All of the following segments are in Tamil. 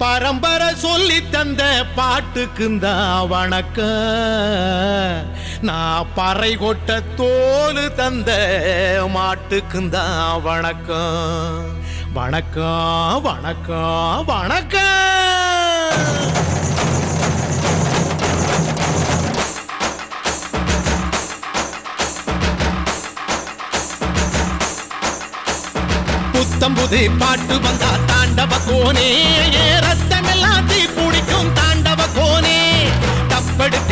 பரம்பரை சொல்லி தந்த பாட்டுக்குந்தா வணக்க. நான் பறை கொட்ட தோலு தந்த மாட்டுக்குந்தா வணக்கம் வணக்கம் வணக்கம் வணக்கம் புத்தம் புது பாட்டு வந்தா தாண்டவ கோனே ஏற.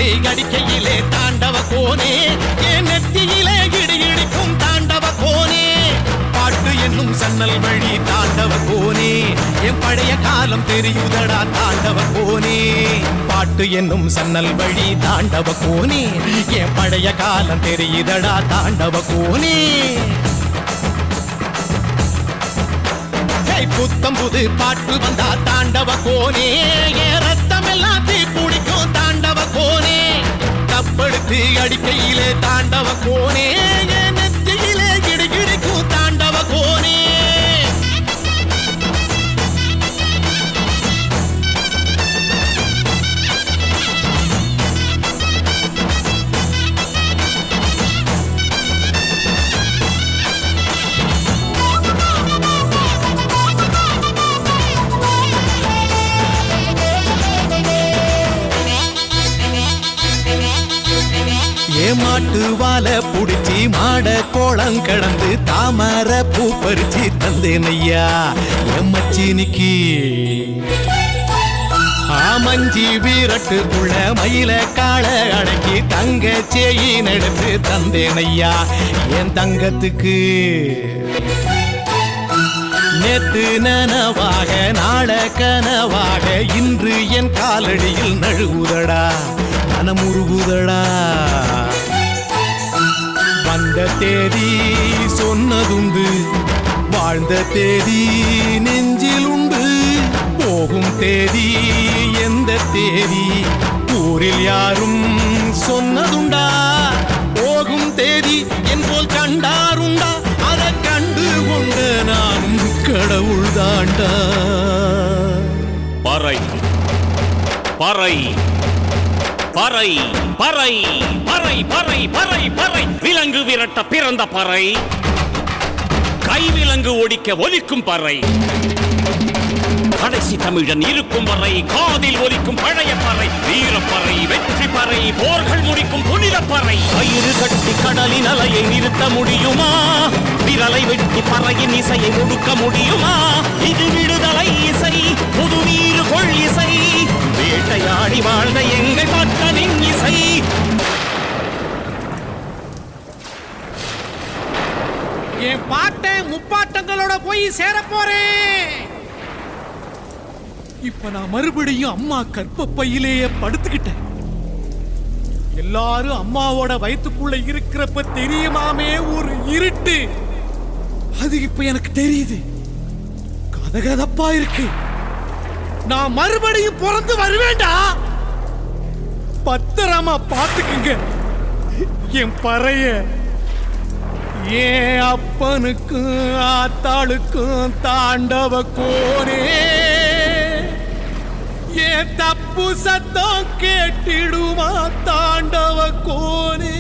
தப்படுத்து அடிக்கையிலே தாண்டவ கோனே என் நெத்தியிலே இடி இடிக்கும் தாண்டவ கோனே. பாட்டு என்னும் சன்னல் வழி தாண்டவ கோனே என் பழைய காலம் தெரியுதடா தாண்டவ கோனே. பாட்டு என்னும் சன்னல் வழி தாண்டவ கோனே என் பழைய காலம் தெரியுதடா தாண்டவ கோனே. புத்தம் புது பாட்டு வந்தா தாண்டவ கோனே என் ரத்தம் எல்லாம் தீ பிடிக்கும் தாண்டவ கோ காற்று அடிக்கையிலே தாண்டவ போனே தூவால வாழ புடிச்சி மாட கோளம் கடந்து தாமர பூ பறிச்சு தந்தேன் ஐயா எம்மச்சினிக்கு ஆமஞ்சி வீரட்டுக்குள்ள மயில கால அடக்கி தங்க செயின் எடுத்து தந்தேன் ஐயா என் தங்கத்துக்கு. நேத்து நனவாக நாள கனவாக இன்று என் காலடியில் நழுவுதடா மனமுருகுதடா வந்த தேதி சொன்னதுண்டு. வாழ்ந்த தேதி நெஞ்சில் உண்டு போகும் தேதி எந்த தேதி? ஊரில் யாரும் சொன்னதுண்டா? போகும் தேதி என் போல் கண்டாருண்டா? அதை கண்டு கொண்ட நானும் கடவுள் தாண்டா பறை. பறை. பறை பறை பறை பறை பறை பறை. விலங்கு விரட்ட பிறந்த பறை. கைவிலங்கு ஒடிக்க ஒலிக்கும் பறை. கடைசி தமிழன் இருக்கும் வரை காதில் ஒலிக்கும் பழைய பறை. வீரப்பறை வெற்றி பறை போர்கள் முடிக்கும் புனித பறை. கயிறு கட்டி கடலின் அலையை நிறுத்த முடியுமா? விரலை வெட்டி பறையின் இசையை முடுக்க முடியுமா? இது விடுதலை இசை புது பாட்டன் முப்பாட்டங்களோட போய் சேர போறேன் இப்ப நான் மறுபடியும் அம்மா கற்பப்பையிலேயே படுத்துக்கிட்டேன். எல்லாரும் அம்மாவோட வயிற்றுக்குள்ள இருக்கிறப்ப தெரியுமாமே ஒரு இருட்டு. அது இப்ப எனக்கு தெரியுது. கதகதப்பா இருக்கு. நான் மறுபடியும் பிறந்து வருவேண்டா? பத்திரமா பாத்துக்குங்க. என் பறைய. ஏன் அப்பனுக்கும் ஆத்தாளுக்கும் தாண்டவ கோனே ஏன் தப்பு சத்தம் கேட்டிடுமா தாண்டவ கோனே